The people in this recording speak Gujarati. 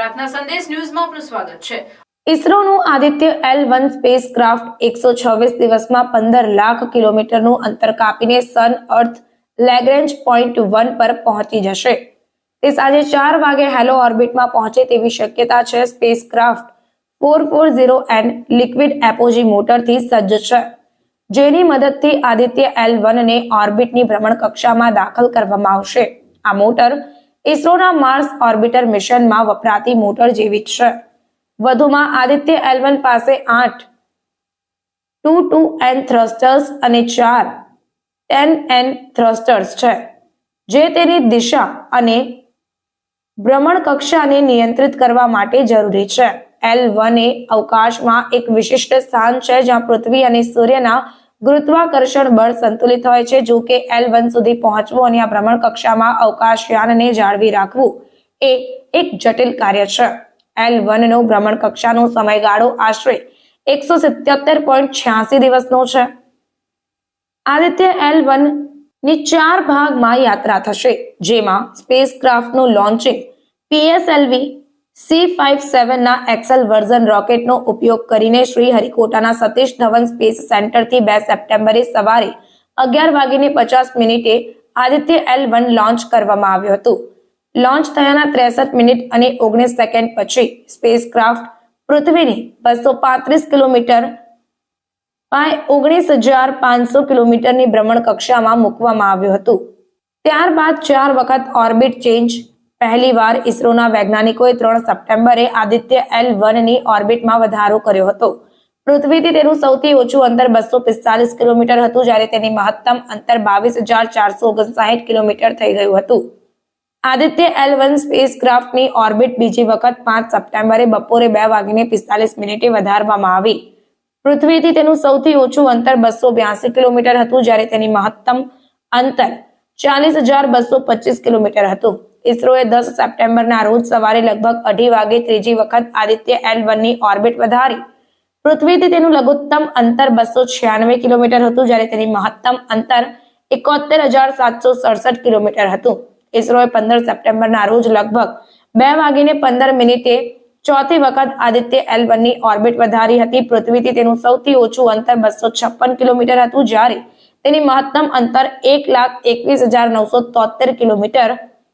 પ્રાર્થના સંદેશ ન્યૂઝમાં આપનું સ્વાગત છે. ઇસરોનું Aditya L one spacecraft એકસો છવ્વીસ દિવસમાં પંદર લાખ કિલોમીટરનું અંતર કાપીને sun earth Lagrange point one પર પહોંચી જશે. તે સાંજે ચાર વાગે હેલો ઓર્બિટમાં પહોંચે તેવી શક્યતા છે. Spacecraft four four zero N liquid apogee મોટરથી સજ્જ છે. જેની મદદથી આદિત્ય એલ વનને ઓર્બિટની ભ્રમણ કક્ષામાં દાખલ કરવામાં આવશે. આ મોટર ઇસરોના માર્સ ઓર્બિટર મિશનમાં વપરાતી મોટર જેવી છે. વધુમાં આદિત્ય એલવન પાસે આઠ, ટુ ટુ એન થ્રસ્ટર્સ અને ચાર, ટેન એન થ્રસ્ટર્સ છે, જે તેની દિશા અને ભ્રમણ કક્ષાને નિયંત્રિત કરવા માટે જરૂરી છે. એલ વન એ અવકાશમાં એક વિશિષ્ટ સ્થાન છે જ્યાં પૃથ્વી અને સૂર્યના ગુરુત્વાકર્ષણ બળ સંતુલિત હોય છે. જો કે એલ વન સુધી પહોંચવું અને આ ભ્રમણ કક્ષામાં અવકાશયાનને જાળવી રાખવું એ એક જટિલ કાર્ય છે. એલ વન નો ભ્રમણ કક્ષાનો સમયગાળો આશરે એકસો સિત્યોતેર પોઈન્ટ છ્યાસી દિવસનો છે. આદિત્ય એલ વનની ચાર ભાગમાં યાત્રા થશે, જેમાં સ્પેસ ક્રાફ્ટનું લોન્ચિંગ પીએસએલવી સી ફાઇવ સેવનના એક્સેલ વર્ઝન રોકેટનો ઉપયોગ કરીને શ્રી હરિકોટાના સતીશ ધવન સ્પેસ સેન્ટરથી બે સપ્ટેમ્બરે સવારે અગિયાર વાગીને પચાસ મિનિટે આદિત્ય એલ વન લોન્ચ કરવામાં આવ્યું હતું. લોન્ચ થયાના ત્રેસઠ મિનિટ અને ઓગણીસ સેકન્ડ પછી સ્પેસ ક્રાફ્ટ પૃથ્વીની બસો પાંત્રીસ કિલોમીટર બાય ઓગણીસ હજાર પાંચસો કિલોમીટરની ભ્રમણ કક્ષામાં મૂકવામાં આવ્યું હતું. ત્યારબાદ ચાર વખત ઓર્બિટ ચેન્જ પહેલીવાર ઇસરોના વૈજ્ઞાનિકોએ ત્રણ સપ્ટેમ્બરે આદિત્ય એલ વનની ઓર્બિટમાં વધારો કર્યો હતો. પૃથ્વીથી તેનું સૌથી ઓછું અંતર બસો પિસ્તાલીસ કિલોમીટર હતું જ્યારે તેની મહત્તમ અંતર બાવીસ હજાર ચારસો ઓગણસાઠ કિલોમીટર થઈ ગયું હતું. આદિત્ય એલ વન સ્પેસ ક્રાફ્ટની ઓર્બિટ બીજી વખત પાંચ સપ્ટેમ્બરે બપોરે બે વાગીને પિસ્તાલીસ મિનિટે વધારવામાં આવી. પૃથ્વીથી તેનું સૌથી ઓછું અંતર બસો બ્યાસી કિલોમીટર હતું જ્યારે તેની મહત્તમ અંતર ચાલીસ હજાર બસો પચીસ કિલોમીટર હતું. ઇસરોએ દસ સપ્ટેમ્બરના રોજ સવારે લગભગ અઢી વાગે ત્રીજી વખત આદિત્ય એલ વનની ઓર્બિટ વધારી. પૃથ્વીથી તેનું લઘુત્તમ અંતર બસો છ્યાનવે કિલોમીટર હતું, જ્યારે તેની મહત્તમ અંતર એકોતેર હજાર સાતસો સડસઠ કિલોમીટર હતું. ઇસરોએ પંદર સપ્ટેમ્બરના રોજ લગભગ બે વાગીને પંદર મિનિટે ચોથી વખત આદિત્ય એલ વનની ઓર્બિટ વધારી હતી. પૃથ્વીથી તેનું સૌથી ઓછું અંતર બસો છપ્પન કિલોમીટર હતું, જ્યારે તેની મહત્તમ અંતર એક લાખ એકવીસ હજાર નવસો તોતેર કિલોમીટર